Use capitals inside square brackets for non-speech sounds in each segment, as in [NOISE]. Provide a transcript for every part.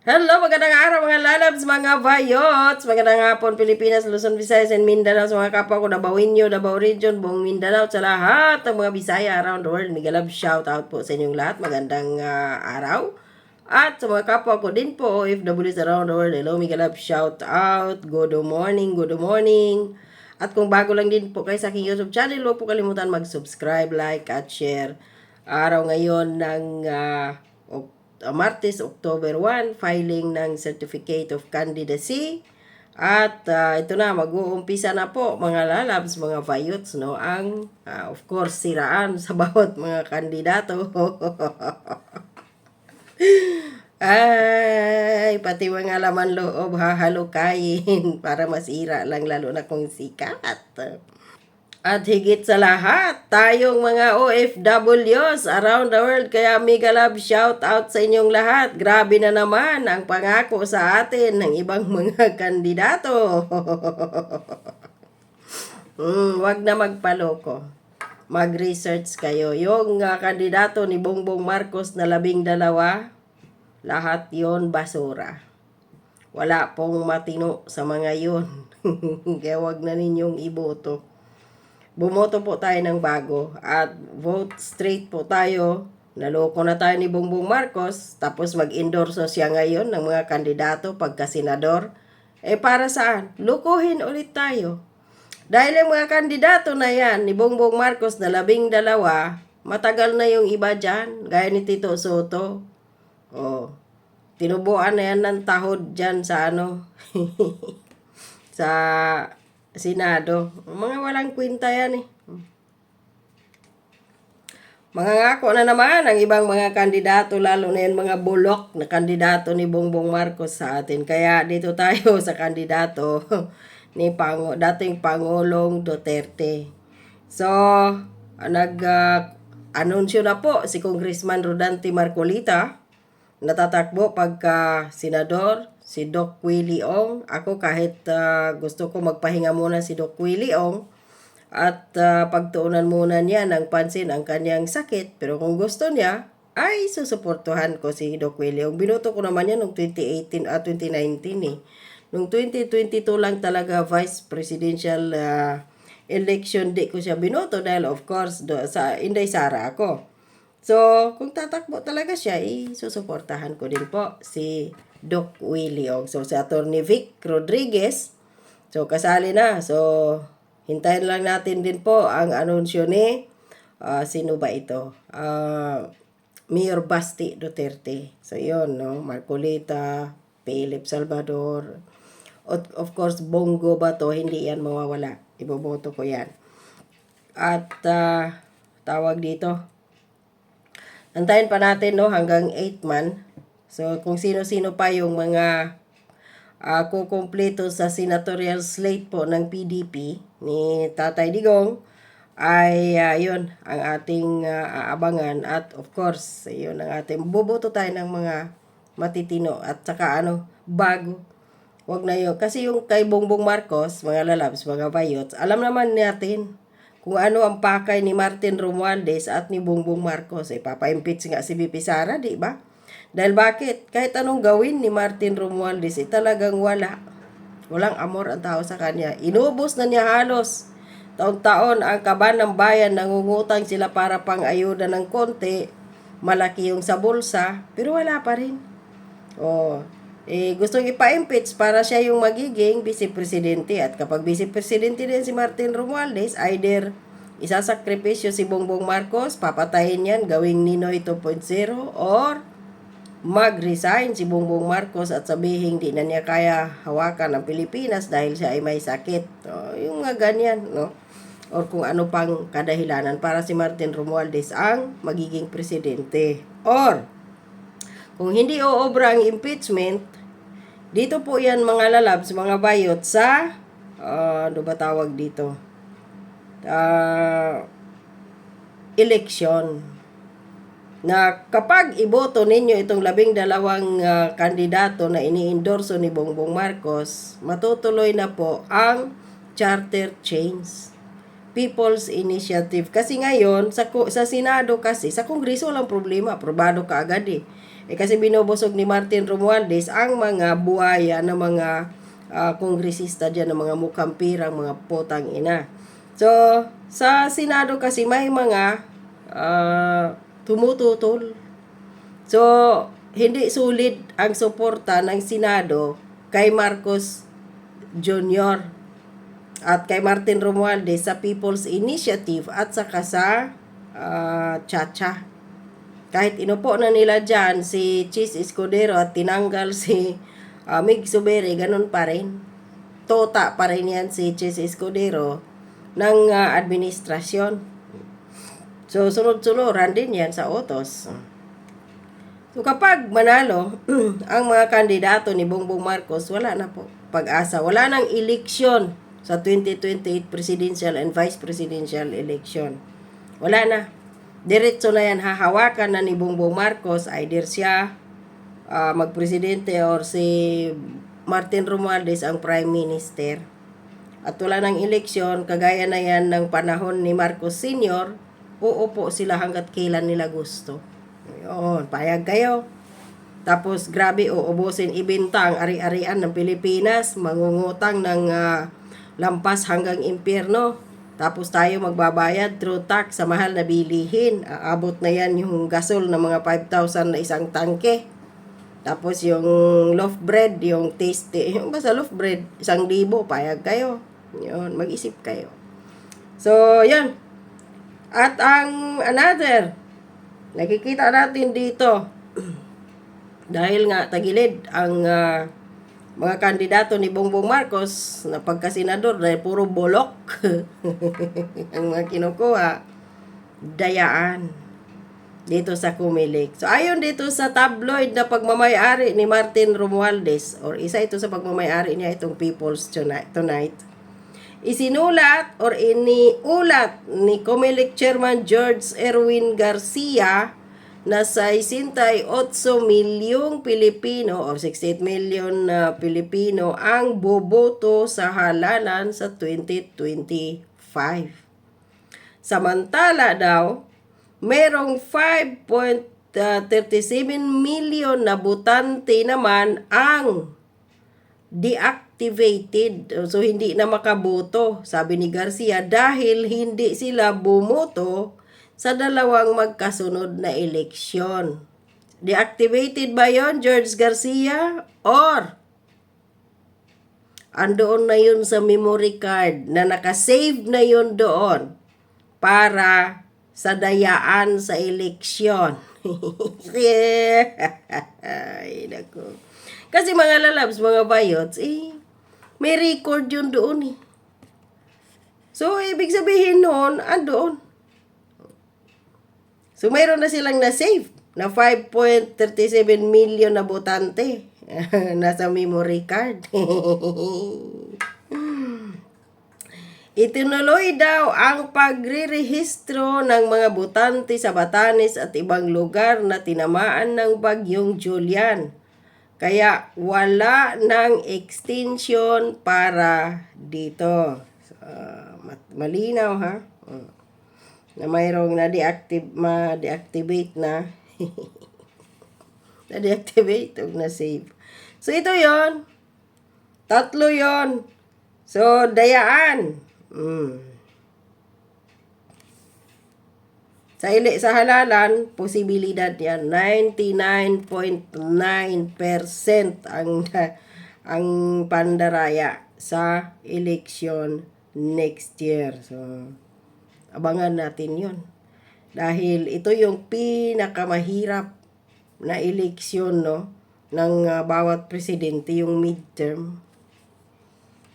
Hello, magandang araw mga lalabs, mga vayots. Magandang hapon, Pilipinas, Luzon, Visayas, and Mindanao. Sa mga kapwa ko, Davao Inyo, Davao Region, buong Mindanao, sa lahat ng mga Bisaya around the world. Mega love shout out po sa inyong lahat. Magandang ah, araw. At sa mga kapwa ko din po, OFWs around the world, hello, mega love shout out. Good morning, good morning. At kung bago lang din po kayo sa aking YouTube channel, huwag po kalimutan mag-subscribe, like, at share. Araw ngayon ng Ok- uh, Martes, October 1, filing ng Certificate of Candidacy. At uh, ito na, mag-uumpisa na po mga lalabs, mga vayots, no? Ang, uh, of course, siraan sa [LAUGHS] bawat mga kandidato. [LAUGHS] Ay, pati mga laman loob hahalukayin [LAUGHS] para masira lang lalo na kung sikat. At higit sa lahat, tayong mga OFWs around the world, kaya mega love shout out sa inyong lahat. Grabe na naman ang pangako sa atin ng ibang mga [LAUGHS] kandidato. [LAUGHS] mm, wag na magpaloko. Mag-research kayo. Yung uh, kandidato ni Bongbong Marcos na labing dalawa, lahat yon basura. Wala pong matino sa mga yon. [LAUGHS] Kaya wag na ninyong iboto bumoto po tayo ng bago at vote straight po tayo. Naloko na tayo ni Bongbong Marcos tapos mag-endorso siya ngayon ng mga kandidato pagka senador. Eh para saan? Lukuhin ulit tayo. Dahil ang mga kandidato na yan ni Bongbong Marcos na labing dalawa, matagal na yung iba dyan, gaya ni Tito Soto. Oh, tinubuan na yan ng tahod dyan sa ano, [LAUGHS] sa Senado. Mga walang kwenta yan eh. Mga ngako na naman ang ibang mga kandidato, lalo na yung mga bulok na kandidato ni Bongbong Marcos sa atin. Kaya dito tayo [LAUGHS] sa kandidato [LAUGHS] ni Pango, dating Pangulong Duterte. So, nag uh, anunsyo na po si Congressman Rodante Marcolita natatakbo pagka senador si Doc Willie Ong. Ako kahit uh, gusto ko magpahinga muna si Doc Willie Ong at uh, pagtuunan muna niya ng pansin ang kanyang sakit. Pero kung gusto niya, ay susuportuhan ko si Doc Willie Ong. Binoto ko naman yan noong 2018 at uh, 2019 eh. Noong 2022 lang talaga vice presidential uh, election di ko siya binoto dahil of course do, sa Inday Sara ako. So, kung tatakbo talaga siya, eh, susuportahan ko din po si Doc Willie Ong. So, si Attorney Vic Rodriguez, so kasali na. So, hintayin lang natin din po ang anunsyo ni, uh, sino ba ito? Uh, Mayor Basti Duterte. So, yun, no? Marcolita, Philip Salvador, of course, Bongo ba to? Hindi yan mawawala. Iboboto ko yan. At, uh, tawag dito, Antayin pa natin no hanggang 8 man. So kung sino-sino pa yung mga uh, kukumpleto sa senatorial slate po ng PDP ni Tatay Digong ay uh, yun ang ating uh, aabangan at of course yun ang ating buboto tayo ng mga matitino at saka ano bago wag na yun kasi yung kay Bongbong Marcos mga lalabs mga bayots alam naman natin kung ano ang pakay ni Martin Romualdez at ni Bongbong Marcos. Eh, papa-impeach nga si BP Sara, di ba? Dahil bakit? Kahit anong gawin ni Martin Romualdez, eh, talagang wala. Walang amor ang tao sa kanya. Inubos na niya halos. Taon-taon ang kaban ng bayan, nangungutang sila para pang ayuda ng konti. Malaki yung sa bulsa, pero wala pa rin. Oh, eh, gustong ipa-impeach para siya yung magiging vice-presidente. At kapag vice-presidente din si Martin Romualdez, either isasakripisyo si Bongbong Marcos, papatayin yan, gawing Ninoy 2.0, or mag-resign si Bongbong Marcos at sabihin di na niya kaya hawakan ang Pilipinas dahil siya ay may sakit. O, yung mga ganyan, no? Or kung ano pang kadahilanan para si Martin Romualdez ang magiging presidente. Or, kung hindi oobra ang impeachment, dito po yan mga lalabs, mga bayot sa, uh, ano ba tawag dito? Uh, election. Na kapag iboto ninyo itong labing dalawang uh, kandidato na iniendorso ni Bongbong Marcos, matutuloy na po ang charter change. People's Initiative. Kasi ngayon, sa, sa Senado kasi, sa Kongreso walang problema, aprobado ka agad eh. Eh kasi binubusog ni Martin Romualdez ang mga buhaya ng mga ah, kongresista dyan, ng mga mukhang pirang, mga potang ina. So, sa Senado kasi may mga ah, tumututol. So, hindi sulit ang suporta ng Senado kay Marcos Jr. at kay Martin Romualdez sa People's Initiative at saka sa ah, Chacha. Kahit inupo na nila dyan si Chis Escudero at tinanggal si ah, Mig Subere, ganun pa rin. Tota pa rin yan si Chis Escudero ng ah, administrasyon. So, sunod-sunuran din yan sa otos. So, kapag manalo [CLEARS THROAT] ang mga kandidato ni Bongbong Marcos, wala na po pag-asa. Wala nang eleksyon sa 2028 presidential and vice presidential election. Wala na. Diretso na yan hahawakan na ni Bongbong Marcos, either siya ah, magpresidente or si Martin Romualdez ang prime minister. At wala ng eleksyon, kagaya na yan ng panahon ni Marcos Sr., uupo sila hanggat kailan nila gusto. Yun, payag kayo. Tapos grabe uubusin ibenta ang ari-arian ng Pilipinas, mangungutang ng ah, lampas hanggang impyerno. Tapos tayo magbabayad through tax sa mahal na bilihin. Aabot na yan yung gasol ng mga 5,000 na isang tangke. Tapos yung loaf bread, yung tasty, yung basta loaf bread, isang libo, payag kayo. Yun, mag-isip kayo. So, yan. At ang another, nakikita natin dito, [CLEARS THROAT] dahil nga tagilid ang ah, mga kandidato ni Bongbong Marcos na pagkasenador dahil puro bolok [LAUGHS] ang mga kinukuha, dayaan dito sa Kumilik. So, ayon dito sa tabloid na pagmamayari ni Martin Romualdez, or isa ito sa pagmamayari niya itong People's tonight isinulat or iniulat ni Comelec Chairman George Erwin Garcia na sa 68 milyong Pilipino or 68 million na Pilipino ang boboto sa halalan sa 2025. Samantala daw, merong 5.37 million na butante naman ang deactivated. So, hindi na makaboto, sabi ni Garcia, dahil hindi sila bumoto sa dalawang magkasunod na eleksyon. Deactivated ba yon George Garcia? Or, andoon na yun sa memory card na nakasave na yun doon para sa dayaan sa eleksyon. [LAUGHS] [LAUGHS] Ay, nako. Kasi mga lalabs, mga bayots, eh, may record yun doon eh. So, ibig sabihin noon, andoon. So, mayroon na silang na-save na 5.37 million na botante. [LAUGHS] Nasa memory card. [LAUGHS] Itinuloy daw ang pagre-rehistro ng mga botante sa Batanes at ibang lugar na tinamaan ng bagyong Julian. Kaya wala ng extension para dito. Mat- malinaw ha. Mm. Na mayroong na-deactive, ma-deactivate na. [LAUGHS] na-deactivate o na-save. So ito yon Tatlo yon So, dayaan. Mm. Sa ili sa halalan, posibilidad yan 99.9% ang [LAUGHS] ang pandaraya sa eleksyon next year. So, abangan natin 'yon. Dahil ito yung pinakamahirap na eleksyon no ng ah, bawat presidente yung midterm.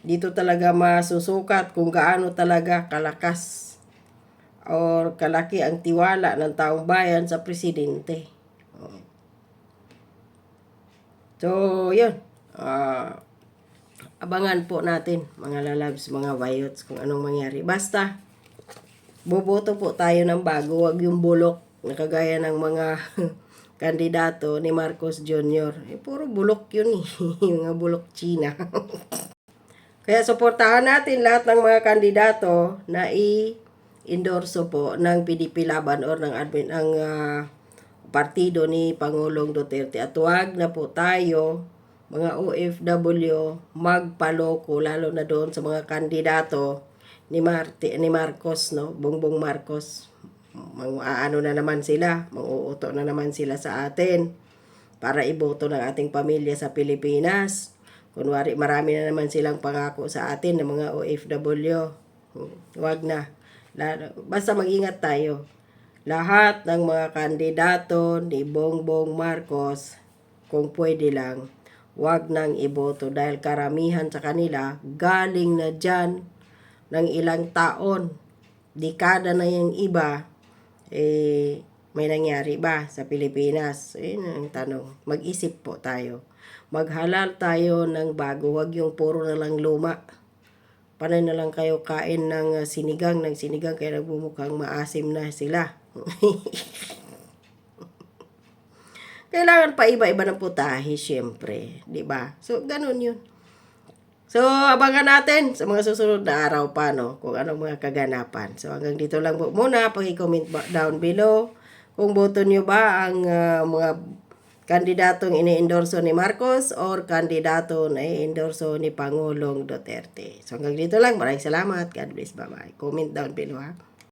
Dito talaga masusukat kung gaano talaga kalakas or kalaki ang tiwala ng taong bayan sa presidente. So, yun. Ah, abangan po natin, mga lalabs, mga bayots, kung anong mangyari. Basta, boboto po tayo ng bago, wag yung bulok na kagaya ng mga [LAUGHS] kandidato ni Marcos Jr. Eh, puro bulok yun eh. [LAUGHS] mga bulok China. [LAUGHS] Kaya suportahan natin lahat ng mga kandidato na i-endorso po ng PDP Laban or ng admin ang ah, partido ni Pangulong Duterte. At huwag na po tayo mga OFW magpaloko lalo na doon sa mga kandidato ni Marte ni Marcos no? Bongbong Marcos. Mang ano na naman sila manguuto na naman sila sa atin para iboto ng ating pamilya sa Pilipinas. Kunwari marami na naman silang pangako sa atin ng mga OFW wag na basta mag-ingat tayo lahat ng mga kandidato ni Bongbong Marcos kung pwede lang wag nang iboto dahil karamihan sa kanila galing na dyan ng ilang taon dekada na yung iba eh may nangyari ba sa Pilipinas? Yun ang tanong. Mag-isip po tayo. Maghalal tayo ng bago. Huwag yung puro na lang luma. Panay na lang kayo kain ng uh, sinigang, ng sinigang, kaya nagbumukhang maasim na sila. [LAUGHS] Kailangan pa iba-iba ng putahe, syempre. ba So, ganun yun. So, abangan natin sa mga susunod na araw pa, no? Kung anong mga kaganapan. So, hanggang dito lang po muna. Pag-comment down below kung boto nyo ba ang ah, mga kandidatong ini-endorso ni Marcos or kandidato na i-endorso ni Pangulong Duterte. So, hanggang dito lang. Maraming salamat. God bless. Bye-bye. Comment down below, ha?